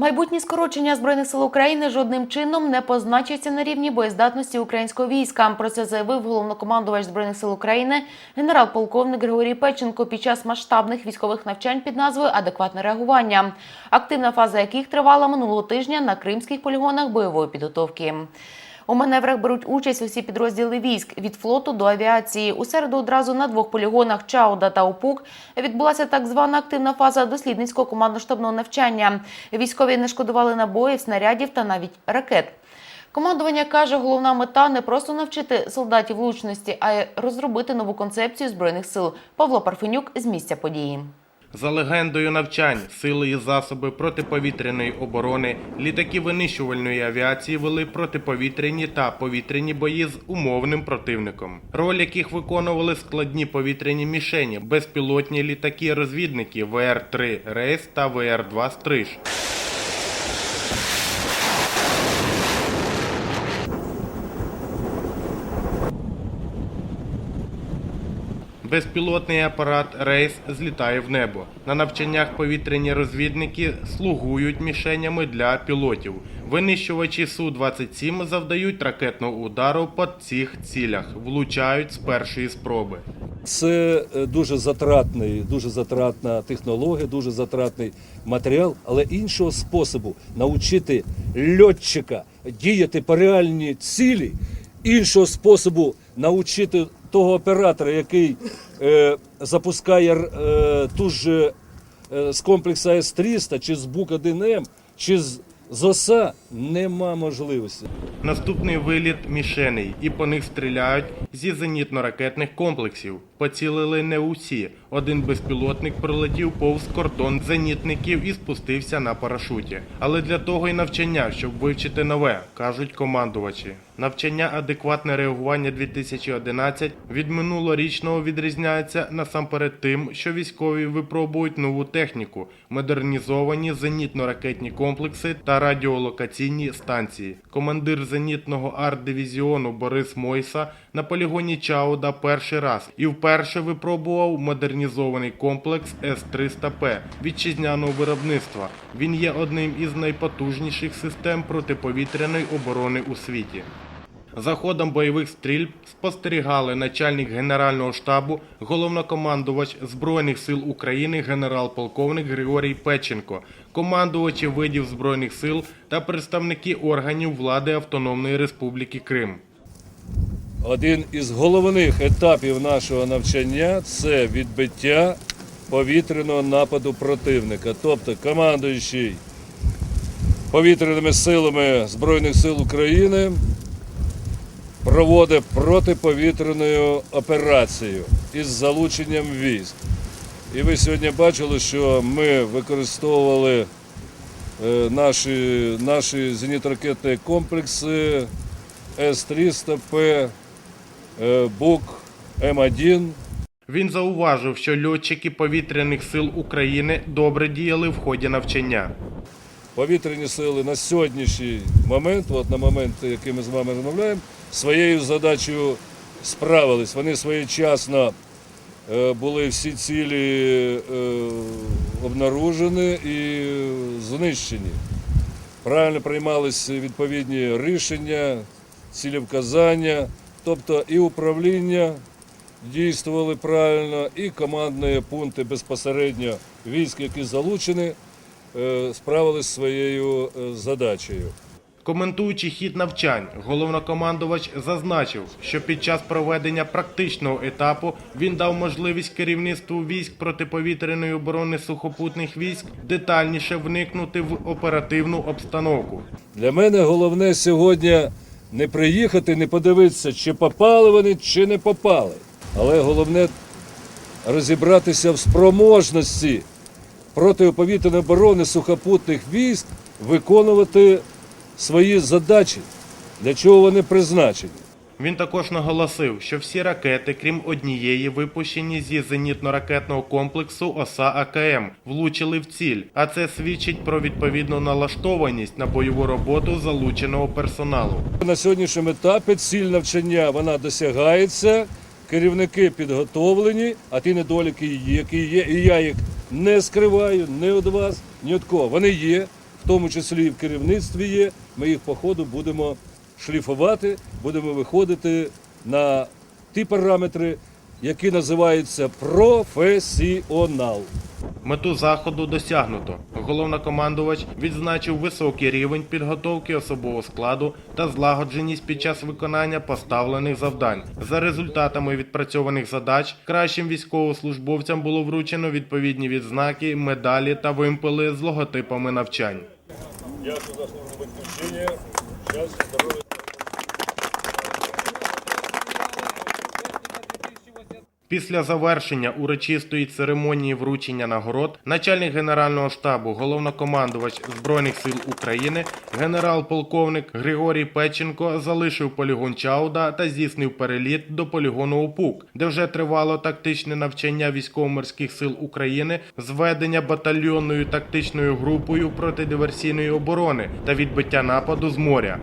Майбутні скорочення збройних сил України жодним чином не позначаться на рівні боєздатності українського війська. Про це заявив головнокомандувач збройних сил України генерал-полковник Григорій Печенко під час масштабних військових навчань під назвою Адекватне реагування, активна фаза яких тривала минулого тижня на кримських полігонах бойової підготовки. У маневрах беруть участь усі підрозділи військ від флоту до авіації. У середу одразу на двох полігонах Чауда та Опук відбулася так звана активна фаза дослідницького командно-штабного навчання. Військові не шкодували набоїв, снарядів та навіть ракет. Командування каже, головна мета не просто навчити солдатів влучності, а й розробити нову концепцію збройних сил. Павло Парфенюк з місця події. За легендою навчань, сили і засоби протиповітряної оборони, літаки винищувальної авіації вели протиповітряні та повітряні бої з умовним противником, роль яких виконували складні повітряні мішені, безпілотні літаки-розвідники ВР-3 Рейс та ВР-2 Стриж. Безпілотний апарат Рейс злітає в небо. На навчаннях повітряні розвідники слугують мішенями для пілотів. Винищувачі Су-27 завдають ракетного удару по цих цілях, влучають з першої спроби. Це е, дуже затратний, дуже затратна технологія, дуже затратний матеріал, але іншого способу навчити льотчика діяти по реальній цілі, іншого способу навчити того оператора, який е, запускає е, ту ж е, з комплекса С-300, чи з БУК-1М, чи з з ОСА, нема можливості. Наступний виліт мішеней, і по них стріляють зі зенітно-ракетних комплексів. Поцілили не усі. Один безпілотник пролетів повз кордон зенітників і спустився на парашуті. Але для того й навчання, щоб вивчити нове, кажуть командувачі. Навчання адекватне реагування 2011 від минулорічного відрізняється насамперед тим, що військові випробують нову техніку, модернізовані зенітно-ракетні комплекси та радіолокаційні станції. Командир зенітного арт-дивізіону Борис Мойса на полігоні Чауда перший раз і вперше випробував модернізований комплекс С-300П вітчизняного виробництва. Він є одним із найпотужніших систем протиповітряної оборони у світі. За ходом бойових стрільб спостерігали начальник Генерального штабу, головнокомандувач Збройних сил України генерал-полковник Григорій Печенко, командувачі видів Збройних сил та представники органів влади Автономної Республіки Крим. Один із головних етапів нашого навчання це відбиття повітряного нападу противника. Тобто командуючий повітряними силами Збройних сил України проводить протиповітряну операцію із залученням військ. І ви сьогодні бачили, що ми використовували е, наші, наші зенітно-ракетні комплекси С-300П, е, БУК М1. Він зауважив, що льотчики повітряних сил України добре діяли в ході навчання. Повітряні сили на сьогоднішній момент, от на момент, який ми з вами розмовляємо, своєю задачею справились. Вони своєчасно е, були всі цілі е, обнаружені і знищені. Правильно приймалися відповідні рішення, цілевказання, тобто і управління дійствували правильно, і командні пункти безпосередньо військ, які залучені, справились зі своєю е, задачею. Коментуючи хід навчань, головнокомандувач зазначив, що під час проведення практичного етапу він дав можливість керівництву військ протиповітряної оборони сухопутних військ детальніше вникнути в оперативну обстановку. Для мене головне сьогодні не приїхати, не подивитися, чи попали вони, чи не попали. Але головне розібратися в спроможності протиповітряної оборони сухопутних військ виконувати свої задачі, для чого вони призначені. Він також наголосив, що всі ракети, крім однієї, випущені зі зенітно-ракетного комплексу ОСА АКМ, влучили в ціль, а це свідчить про відповідну налаштованість на бойову роботу залученого персоналу. На сьогоднішньому етапі ціль навчання вона досягається, керівники підготовлені, а ті недоліки, які є, і я їх не скриваю ні від вас, ні від кого. Вони є. в тому числі і в керівництві є. Ми їх по ходу будемо шліфувати, будемо виходити на ті параметри, які називаються професіонал. Мету заходу досягнуто. Головнокомандувач відзначив високий рівень підготовки особового складу та злагодженість під час виконання поставлених завдань. За результатами відпрацьованих задач кращим військовослужбовцям було вручено відповідні відзнаки, медалі та вимпели з логотипами навчань. Дякую за службу батьківщині. Щастя, здоров'я. Після завершення урочистої церемонії вручення нагород начальник Генерального штабу, головнокомандувач Збройних сил України, генерал-полковник Григорій Печенко залишив полігон Чауда та здійснив переліт до полігону ОПУК, де вже тривало тактичне навчання військово-морських сил України, зведення батальйонною тактичною групою протидиверсійної оборони та відбиття нападу з моря.